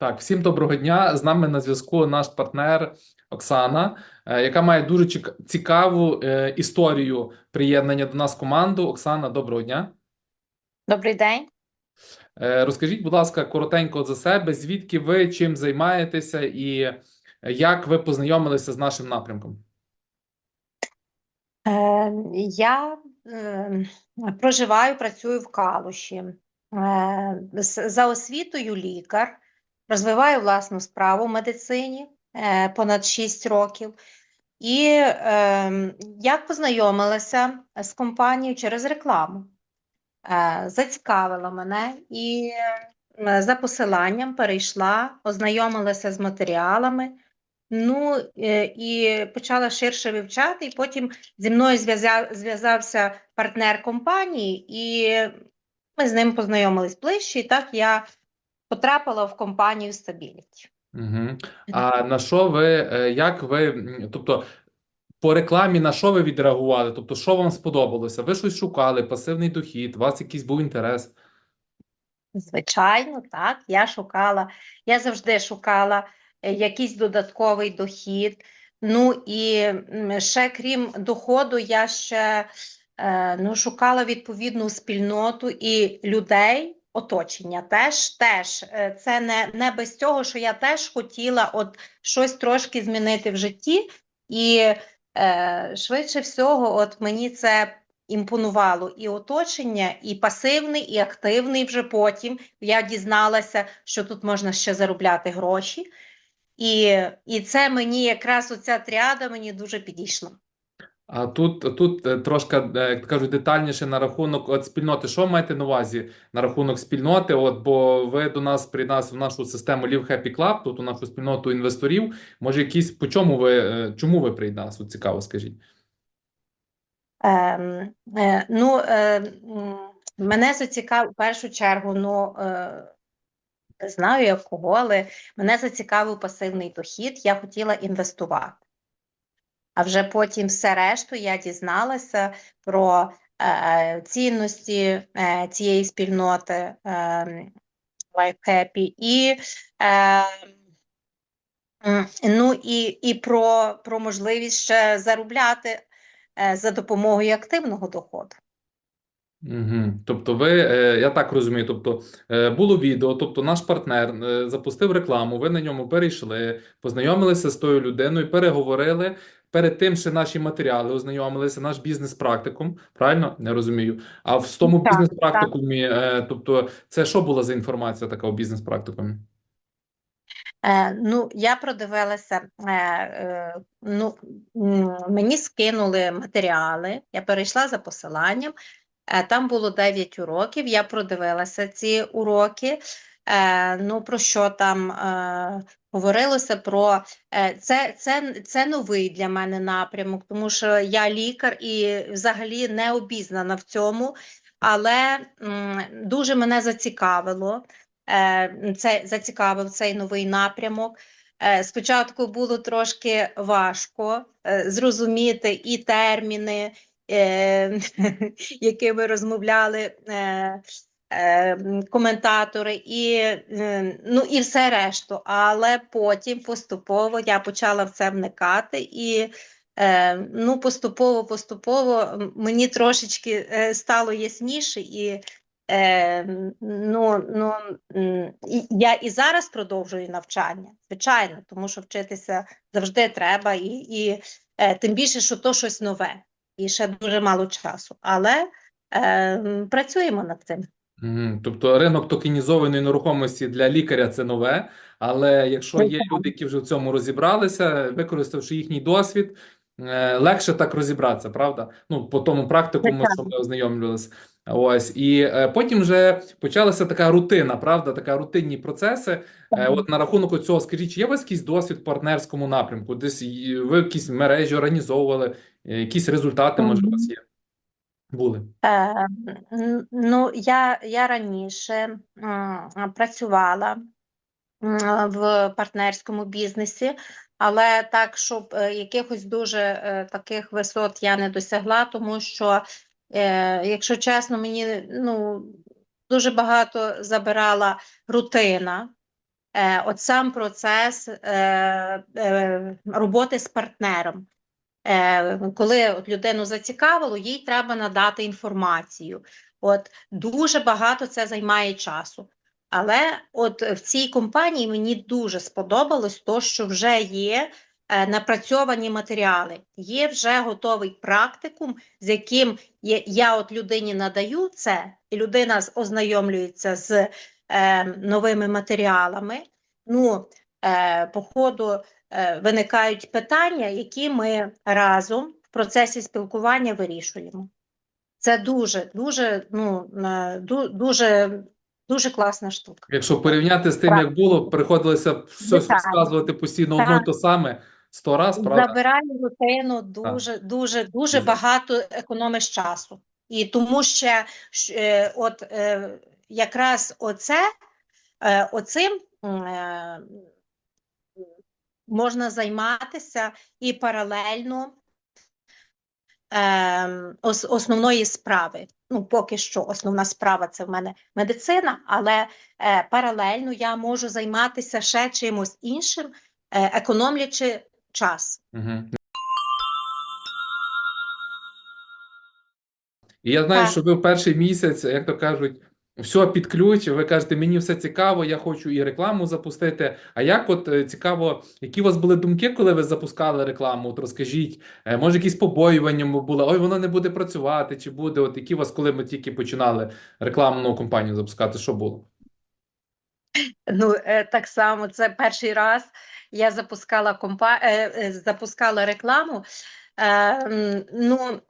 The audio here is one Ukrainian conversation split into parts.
Так, всім доброго дня. З нами на зв'язку наш партнер Оксана, е, яка має дуже цікаву е, історію приєднання до нас команду. Оксана, доброго дня. Добрий день. Е, Розкажіть, будь ласка, коротенько за себе, звідки ви, чим займаєтеся і як ви познайомилися з нашим напрямком? Е, я е, проживаю, працюю в Калуші. Е, за освітою лікар, розвиваю власну справу в медицині е, понад 6 років. І е, як познайомилася з компанією через рекламу. Е, зацікавила мене і е, за посиланням перейшла, ознайомилася з матеріалами. Ну е, і почала ширше вивчати, і потім зі мною зв'язав, зв'язався партнер компанії, і ми з ним познайомились ближче, і так я потрапила в компанію Stability. Угу. А на що ви, е, як ви, тобто по рекламі на що ви відреагували? Тобто, що вам сподобалося? Ви щось шукали, пасивний дохід, у вас якийсь був інтерес? Звичайно, так, я шукала, я завжди шукала е, якийсь додатковий дохід. Ну і ще крім доходу, я ще е, ну, шукала відповідну спільноту і людей, оточення теж, теж. Е, Це не, не без цього, що я теж хотіла от щось трошки змінити в житті, і е, швидше всього, от мені це імпонувало і оточення, і пасивний, і активний вже потім. Я дізналася, що тут можна ще заробляти гроші. І, і це мені якраз оця тріада мені дуже підійшла. А тут, тут е, трошки, е, як кажуть, детальніше на рахунок от спільноти. Що маєте на увазі на рахунок спільноти? От, бо ви до нас приєдналися в нашу систему Live Happy Club, тут у нашу спільноту інвесторів. Може, якісь по чому ви, е, чому ви приєдналися? Цікаво, скажіть. Ем, е, ну, е, мене зацікавив в першу чергу, ну, е, не знаю як кого, але мене зацікавив пасивний дохід, я хотіла інвестувати. А вже потім все решту я дізналася про е, цінності е, цієї спільноти е, Life Happy і, е, ну, і, і про, про можливість ще заробляти е, за допомогою активного доходу. Угу. Тобто, ви, е, я так розумію, тобто е, було відео, тобто наш партнер запустив рекламу, ви на ньому перейшли, познайомилися з тою людиною, переговорили. Перед тим ще наші матеріали ознайомилися, наш бізнес-практикум, правильно? Не розумію. А в тому бізнес-практикумі, е, тобто, це що була за інформація така у бізнес-практикумі? Е, ну, я продивилася, е, е, ну, мені скинули матеріали, я перейшла за посиланням, е, там було 9 уроків, я продивилася ці уроки, ну, про що там е, говорилося про, е, це, це, це новий для мене напрямок, тому що я лікар і взагалі не обізнана в цьому, але дуже мене зацікавило е, це зацікавив цей новий напрямок. Е, Спочатку було трошки важко е, зрозуміти і терміни, е, якими розмовляли е, е, коментатори, і, е, ну, і все решту. Але потім поступово я почала в це вникати і. Е, ну, поступово, поступово мені трошечки е, стало ясніше, і ну, ну, я і зараз продовжую навчання, звичайно, тому що вчитися завжди треба, і, і е, тим більше, що то щось нове, і ще дуже мало часу. Але е, працюємо над цим. Тобто ринок токенізованої нерухомості для лікаря це нове, але якщо є люди, які вже в цьому розібралися, використавши їхній досвід, е, легше так розібратися, правда? Ну, по тому практикуму, що ми ознайомлювалися. Ось, і е, потім вже почалася така рутина, правда, така рутинні процеси. Е, от на рахунок цього, скажіть, чи є у вас якийсь досвід в партнерському напрямку? Десь ви якісь мережі організовували, якісь результати, може, у вас є? Були? Е, ну, я, я раніше м, працювала в партнерському бізнесі, але так, щоб е, якихось дуже е, таких висот я не досягла, тому що, е, якщо чесно, мені ну, дуже багато забирала рутина. е, от сам процес е, е, роботи з партнером. Е, коли от людину зацікавило, їй треба надати інформацію. От дуже багато це займає часу. Але от в цій компанії мені дуже сподобалось то, що вже є е, напрацьовані матеріали, є вже готовий практикум, з яким я от людині надаю це, і людина ознайомлюється з е, новими матеріалами. Ну, е, по ходу виникають питання, які ми разом в процесі спілкування вирішуємо. Це дуже, дуже, ну, е, дуже, дуже класна штука. Якщо порівняти з тим, Так. як було, приходилося щось розказувати постійно одно Так. то саме сто раз, правда? Забирає рутину дуже, дуже, дуже Дуже. багато економиш часу. І тому ще е, от е, якраз оце, е, оцим е, можна займатися і паралельно е, основної справи. Ну, поки що основна справа це в мене медицина, але е, паралельно я можу займатися ще чимось іншим, е, економлячи час. Угу. І я знаю, Так. що ви в перший місяць, як то кажуть, все під ключ, ви кажете, мені все цікаво, я хочу і рекламу запустити. А як от е, цікаво, які у вас були думки, коли ви запускали рекламу? От розкажіть, е, може, якісь побоювання були, ой, вона не буде працювати, чи буде? От які у вас, коли ми тільки починали рекламну кампанію запускати, що було? Ну, е, так само, це перший раз я запускала компа... запускала рекламу. Ну,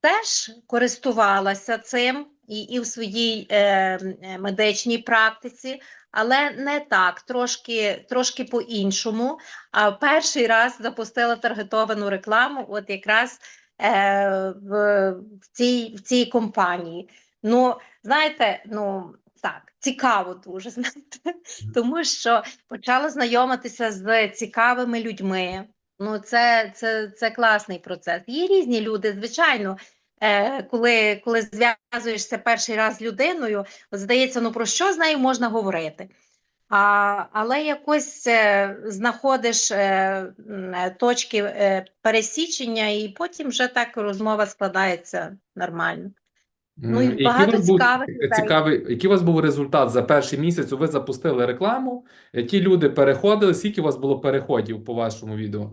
теж користувалася цим і, і в своїй е, е, медичній практиці, але не так, трошки, трошки по-іншому. А перший раз запустила таргетовану рекламу, от якраз е, в, в, цій, в цій компанії. Ну, знаєте, ну так, цікаво дуже, знаєте, тому що почала знайомитися з цікавими людьми. Ну, це, це, це класний процес. Є різні люди, звичайно. Е, коли, коли зв'язуєшся перший раз з людиною, здається, ну про що з нею можна говорити? А, але якось е, знаходиш е, точки е, пересічення, і потім вже так розмова складається нормально. Ну, і багато у вас був цікавих цікавий, який у вас був результат за перший місяць? Ви запустили рекламу, ті люди переходили. Скільки у вас було переходів по вашому відео?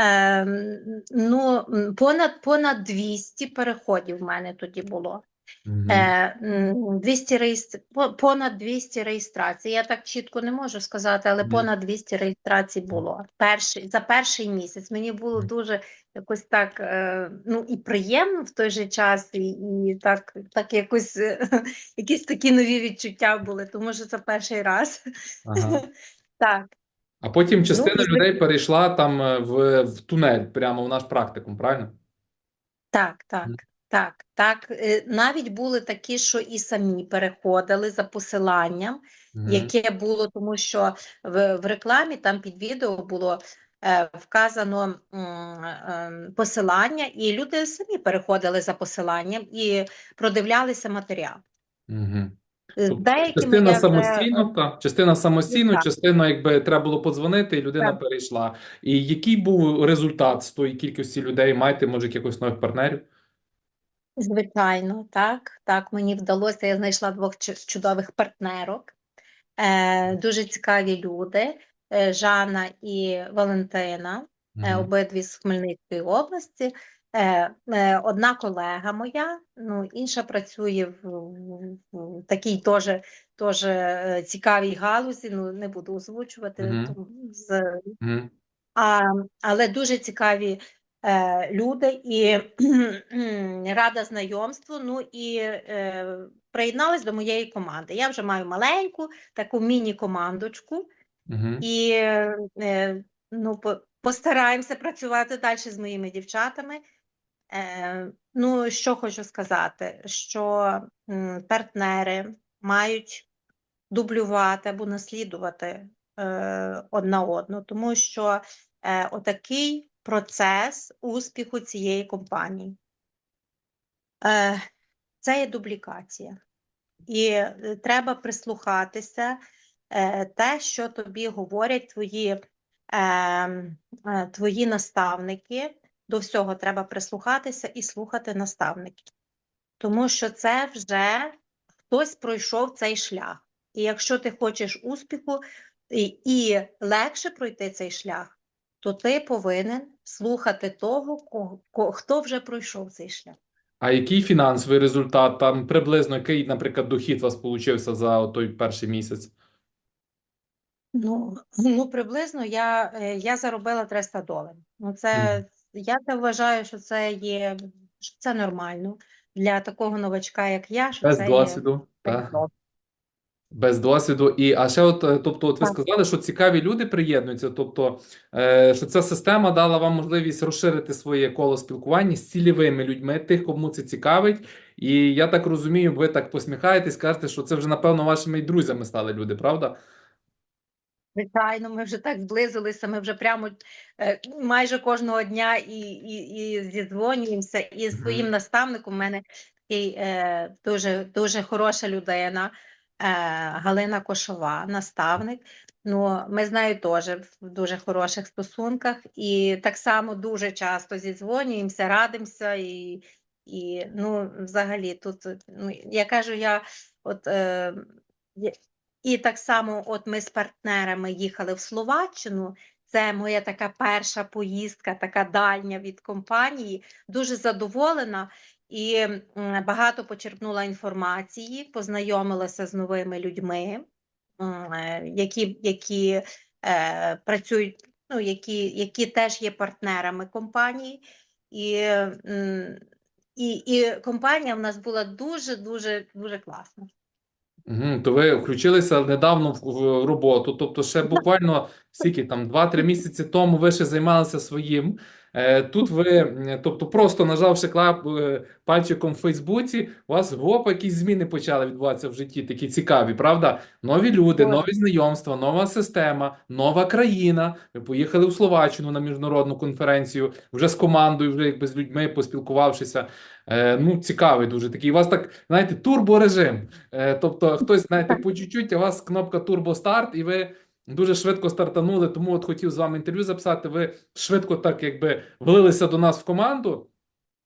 Ем, ну, понад, понад 200 переходів в мене тоді було. Мгм. Е, 200 реєстр... понад 200 реєстрацій. Я так чітко не можу сказати, але понад 200 реєстрацій було. Перший, за перший місяць. Мені було дуже якось так, е, ну, і приємно в той же час, і, і так, так якось, е, якісь такі нові відчуття були, тому що це перший раз. Ага. Так. А потім Ну, частина і людей перейшла там е, в, в тунель, прямо в наш практикум, правильно? Так, так, так, так. Е, Навіть були такі, що і самі переходили за посиланням, Мгм. яке було, тому що в, в рекламі там під відео було е, вказано е, посилання, і люди самі переходили за посиланням і продивлялися матеріал. Мгм. З Тобто частина я самостійно, е, та, частина самостійно, Так. частина, якби треба було подзвонити, і людина Так. перейшла. І який був результат з тої кількості людей? Маєте, може, якихось нових партнерів? Звичайно, так, так, мені вдалося, я знайшла двох чудових партнерок, е, дуже цікаві люди, е, Жанна і Валентина, е, обидві з Хмельницької області. Е, е, одна колега моя, ну, інша працює в, в, в такій теж, теж е, цікавій галузі, ну, не буду озвучувати, Мгм. тому з Мгм. а, але дуже цікаві е, люди і рада знайомству. Ну і е, приєдналась до моєї команди. Я вже маю маленьку таку міні-командочку, Мгм. і е, ну, по- постараємося працювати далі з моїми дівчатами. Е, ну, що хочу сказати, що партнери мають дублювати або наслідувати е, одна одну, тому що е, отакий процес успіху цієї компанії. Це є дублікація. І треба прислухатися те, що тобі говорять твої, е, е, твої наставники. До всього треба прислухатися і слухати наставників. Тому що це вже хтось пройшов цей шлях. І якщо ти хочеш успіху і, і легше пройти цей шлях, то ти повинен слухати того, кого, хто вже пройшов цей шлях. А який фінансовий результат, там приблизно який, наприклад, дохід у вас получився за той перший місяць? Ну, ну приблизно я, е, я заробила 300 доларів. Ну, це, я це вважаю, що це є, що це нормально для такого новачка, як я, що Без це є досвіду, так? Без досвіду. І, а ще от, е, тобто, от ви Так. сказали, що цікаві люди приєднуються, тобто, е, що ця система дала вам можливість розширити своє коло спілкування з цільовими людьми, тих, кому це цікавить. І я так розумію, ви так посміхаєтесь, кажете, що це вже, напевно, вашими друзями стали люди, правда? Звичайно, ми вже так зблизилися, ми вже прямо е, майже кожного дня і, і, і зідзвонюємося. І з своїм наставником у мене такий е, дуже, дуже хороша людина, е, Галина Кошова, наставник. Ну, ми з нею теж в дуже хороших стосунках, і так само дуже часто зідзвонюємося, радимося, і, і ну, взагалі тут, ну, я кажу, я от. Е, і так само, от ми з партнерами їхали в Словаччину. Це моя така перша поїздка, така дальня від компанії. Дуже задоволена і багато почерпнула інформації, познайомилася з новими людьми, е, які, які е, працюють, ну, які, які теж є партнерами компанії. І, і, і компанія в нас була дуже, дуже, дуже класна. То ви включилися недавно в, в роботу, тобто ще буквально скільки там 2-3 місяці тому ви ще займалися своїм. Е, Тут ви, тобто просто нажавши клап е, пальчиком в Фейсбуці, у вас гоп, якісь зміни почали відбуватися в житті, такі цікаві, правда? Нові люди, нові знайомства, нова система, нова країна. Ви поїхали у Словаччину на міжнародну конференцію, вже з командою, вже якби з людьми поспілкувавшися. Е, Ну, цікавий дуже такий. У вас так, знаєте, турборежим. Тобто хтось, знаєте, по чуть-чуть, у вас кнопка Turbo Start, і ви дуже швидко стартанули. Тому от хотів з вами інтерв'ю записати. Ви швидко так якби влилися до нас в команду.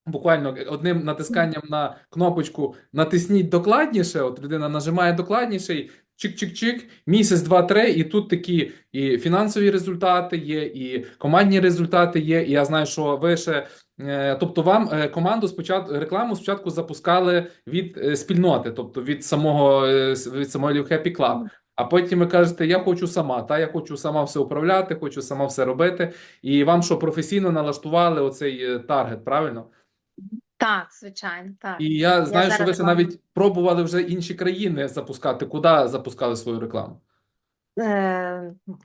Буквально одним натисканням на кнопочку натисніть докладніше. От людина нажимає докладніше, чик-чик-чик, місяць, два, три, і тут такі і фінансові результати є, і командні результати є. І я знаю, що ви ще. е, Тобто вам е, команду спочатку рекламу спочатку запускали від е, спільноти, тобто від самого від самої Happy Club. А потім ви кажете, я хочу сама, та я хочу сама все управляти, хочу сама все робити. І вам що професійно налаштували оцей е, таргет, правильно? Так, звичайно, так. І я знаю, що ви ще навіть пробували вже інші країни запускати. Куди запускали свою рекламу? Е,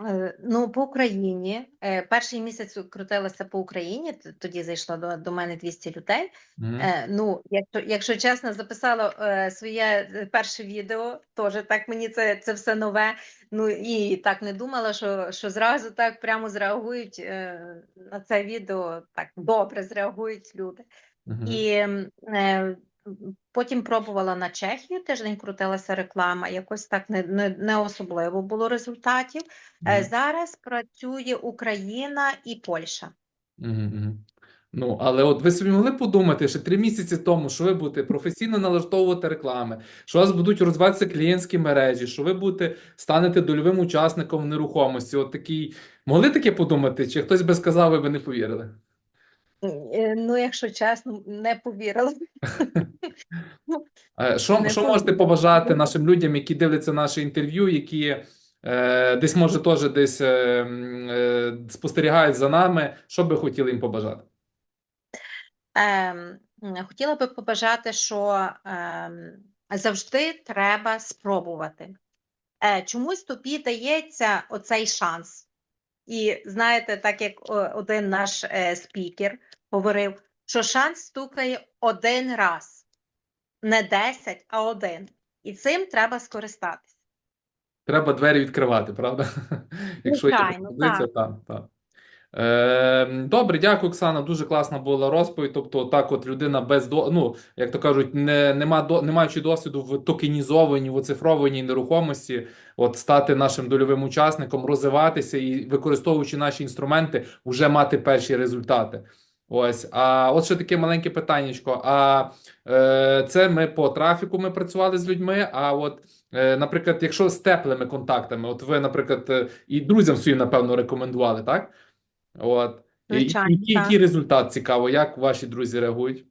е, ну, по Україні. Е, перший місяць крутилася по Україні, тоді зайшло до, до мене 200 людей. Мгм. Е, ну, якщо, якщо чесно, записала своє перше відео, теж так мені це, це все нове. Ну і так не думала, що, що зразу так прямо зреагують на це відео, так добре зреагують люди. Мгм. І м, е, потім пробувала на Чехію, тиждень крутилася реклама, якось так не, не, не особливо було результатів. Мгм. Зараз працює Україна і Польща. Мгм, мгм. Ну, але от ви собі могли подумати ще три місяці тому, що ви будете професійно налаштовувати реклами, що у вас будуть розвиватися клієнтські мережі, що ви будете станете дольовим учасником нерухомості. От такий могли таке подумати, чи хтось би сказав, ви би не повірили? Е, Ну, якщо чесно, не повірила. Е, Що, Не що можете побажати нашим людям, які дивляться наше інтерв'ю, які е, десь, може, теж десь е, е, спостерігають за нами, що би хотіли їм побажати? М, хотіла би побажати, що ем, завжди треба спробувати. Е, чомусь тобі дається оцей шанс. І знаєте, так як один наш е, спікер говорив, що шанс стукає один раз, не 10, а один. І цим треба скористатися. Треба двері відкривати, правда? Якщо є пропозиція, так. Е, добре, дякую, Оксана. Дуже класна була розповідь. Тобто, так, от людина без ну, як то кажуть, не, нема до, не маючи досвіду в токенізованій, в оцифрованій нерухомості, от стати нашим дольовим учасником, розвиватися і використовуючи наші інструменти, вже мати перші результати. Ось, а от ще таке маленьке питаннячко. А е, це ми по трафіку ми працювали з людьми. А от, е, наприклад, якщо з теплими контактами, от ви, наприклад, е, і друзям своїм, напевно, рекомендували, так? От. І, і, Звичайно, який, результат цікаво, як ваші друзі реагують?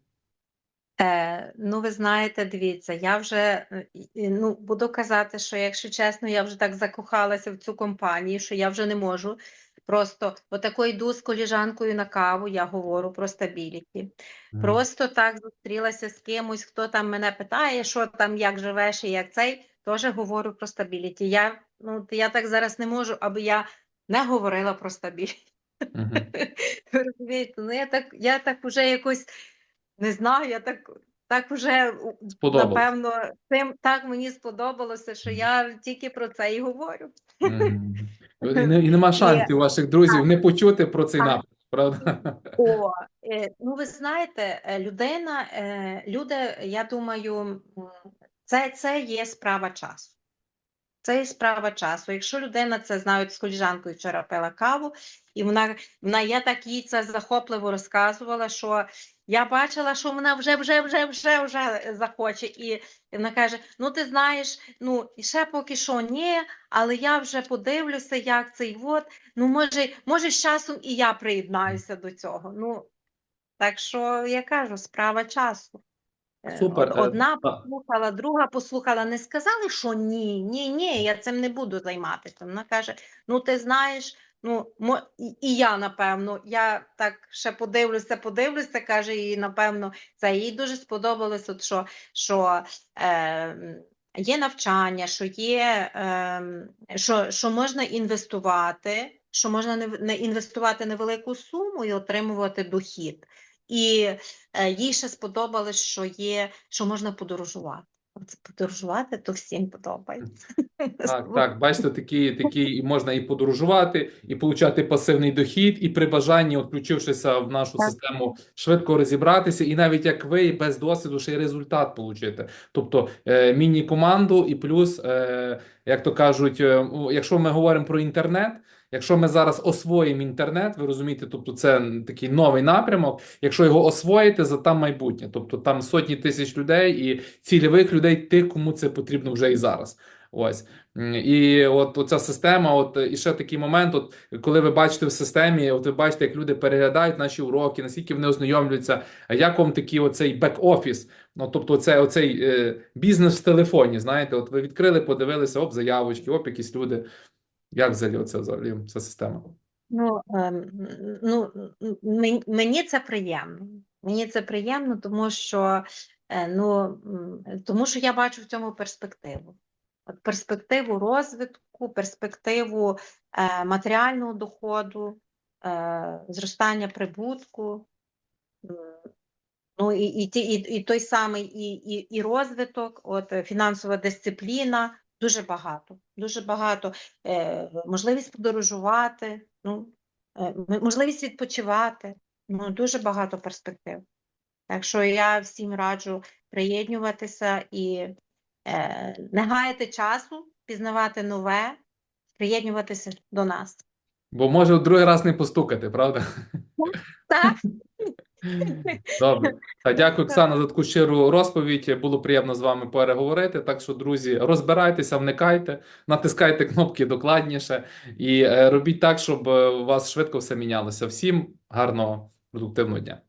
Е, ну, ви знаєте, дивіться, я вже е, і- і, ну, буду казати, що якщо чесно, я вже так закохалася в цю компанію, що я вже не можу. Просто отако йду з коліжанкою на каву, я говорю про стабіліті. Просто так зустрілася з кимось, хто там мене питає, що там, як живеш і як цей, теж говорю про стабіліті. Я, ну, я так зараз не можу, аби я не говорила про стабіліті. Розумієте, ну я так, я так уже якось не знаю, я так, так уже напевно цим так мені сподобалося, що я тільки про це і говорю. І, не- і нема шансів ваших друзів не почути про цей напрямок, правда? О, е, ну ви знаєте, е, людина, е, люди, я думаю, це, це є справа часу. Це є справа часу. Якщо людина це знають з коліжанкою вчора пила каву, і вона, вона я так їй це захопливо розказувала, що я бачила, що вона вже вже вже вже вже захоче. І вона каже: Ну, ти знаєш, ну і ще поки що ні, але я вже подивлюся, як цей от. Ну, може, може, з часом і я приєднаюся до цього. Ну, так що я кажу, справа часу. Е, Супер, е, Одна послухала, друга послухала. Не сказали, що ні, ні, ні, я цим не буду займатися. Вона каже: ну ти знаєш, ну мо... і, я напевно, я так ще подивлюся, подивлюся, каже, і напевно це їй дуже сподобалось, от що, що е, є навчання, що є, е, що, що можна інвестувати, що можна не, не інвестувати невелику суму і отримувати дохід. І е, їй ще сподобалось, що є, що можна подорожувати. Оце подорожувати то всім подобається. Так, так, бачите, такі, такі можна і подорожувати, і получати пасивний дохід, і при бажанні, включившися в нашу Так. систему, швидко розібратися, і навіть як ви без досвіду ще й результат получити. Тобто е, міні-команду, і плюс, е, як то кажуть, е, якщо ми говоримо про інтернет. Якщо ми зараз освоїмо інтернет, ви розумієте, тобто це такий новий напрямок. Якщо його освоїти, за там майбутнє. Тобто там сотні тисяч людей і цільових людей, тих, кому це потрібно вже і зараз. Ось і от оця система, от і ще такий момент, от коли ви бачите в системі, от ви бачите, як люди переглядають наші уроки, наскільки вони ознайомлюються, а як вам такий оцей бек-офіс, ну тобто оце, оцей е, бізнес в телефоні, знаєте, от ви відкрили, подивилися, оп, заявочки, оп, якісь люди. Як взагалі оце взагалі ця система? Ну, ем, ну, мені це приємно. Мені це приємно, тому що, е, ну, тому що я бачу в цьому перспективу. Перспективу розвитку, перспективу е, матеріального доходу, е, зростання прибутку. Ну, і, і, і, і той самий і, і, і розвиток, от е, фінансова дисципліна, дуже багато, дуже багато. Е, можливість подорожувати, ну, е, можливість відпочивати, ну, дуже багато перспектив. Так що я всім раджу приєднуватися і не гаяти часу, пізнавати нове, приєднуватися до нас. Бо може в другий раз не постукати, правда? Так, Добре. Та дякую, Оксана, за таку щиру розповідь. Було приємно з вами переговорити. Так що, друзі, розбирайтеся, вникайте, натискайте кнопки докладніше і е, робіть так, щоб е, у вас швидко все мінялося. Всім гарного продуктивного дня.